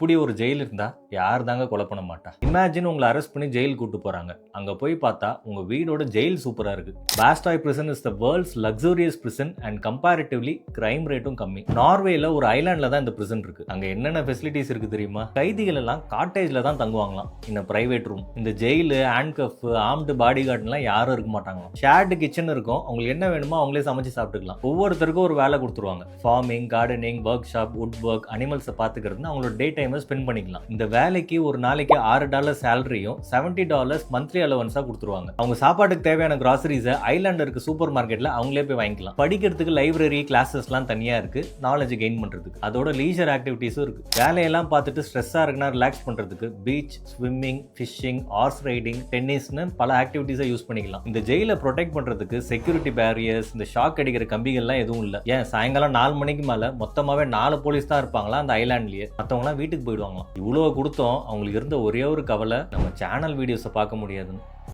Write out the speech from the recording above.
இப்படி ஒரு ஜெயில் இருந்தால் யார் தாங்க கொலை பண்ண மாட்டா? இமேஜின் உங்களை அரெஸ்ட் பண்ணி ஜெயில் கூட்டு போகிறாங்க அங்கே போய் பார்த்தா உங்கள் வீடோட ஜெயில் சூப்பராக இருக்குது Bastoy prison is the world's luxurious prison and comparatively crime ரேட்டும் கம்மி. நார்வேயில் ஒரு ஐலாண்டில் தான் இந்த பிரிசன் இருக்குது அங்கே என்னென்ன ஃபெசிலிட்டிஸ் இருக்குது தெரியுமா? கைதிகள் எல்லாம் காட்டேஜில் தான் தங்குவாங்களாம். இந்த ப்ரைவேட் ரூம் இந்த ஜெயிலு ஹேண்ட்கஃப் ஆம்டு பாடி கார்டுலாம் யாரும் இருக்க மாட்டாங்களாம். ஷேர்டு கிச்சன் இருக்கும். அவங்களுக்கு என்ன வேணுமோ அவங்களே சமைச்சு சாப்பிட்டுக்கலாம். ஒவ்வொருத்தருக்கும் ஒரு வேலை கொடுத்துருவாங்க. Farming gardening workshop wood work அனிமல்ஸை பார்த்துக்கிறதுன்னு அவங்களோட டே டைம் ஸ்பெண்ட் பண்ணிக்கலாம். இந்த வேலைக்கு ஒரு நாளைக்கு ஆறு டாலர் சேலரியும் செவன்ட்டி டாலர்ஸ் மந்த்லி அலவன்ஸாக கொடுத்துருவாங்க. அவங்க சாப்பாட்டுக்கு தேவையான கிராசரிஸை ஐலாண்டில் இருக்க சூப்பர் மார்க்கெட்டில் அவங்களே போய் வாங்கிக்கலாம். படிக்கிறதுக்கு லைப்ரரி கிளாஸஸ்லாம் தனியாக இருக்கு. நாலேஜ் கெயின் பண்ணுறதுக்கு அதோட லீஜர் ஆக்டிவிட்டீஸும் இருக்கு. வேலையெல்லாம் பார்த்துட்டு ஸ்ட்ரெஸ்ஸாக இருக்குன்னா ரிலாக்ஸ் பண்ணுறதுக்கு beach swimming fishing horse riding டென்னிஸ்னு பல ஆக்டிவிட்டீஸை யூஸ் பண்ணிக்கலாம். இந்த ஜெயிலை ப்ரொடெக்ட் பண்ணுறதுக்கு செக்யூரிட்டி பேரியர்ஸ் இந்த ஷாக் அடிக்கிற கம்பிகள்லாம் எதுவும் இல்லை. ஏன்? சாயங்காலம் நாலு மணிக்கு மேலே மொத்தமாகவே நாலு போலீஸ் தான் இருப்பாங்களா அந்த ஐலாண்ட்லேயே மற்றவங்களாம் வீட்டுக்கு போயிடுவாங்களாம். இவ்வளோ கொடுத்தோம் அவங்களுக்கு இருந்த ஒரே ஒரு கவலை நம்ம சேனல் வீடியோஸை பார்க்க முடியாதுன்னு.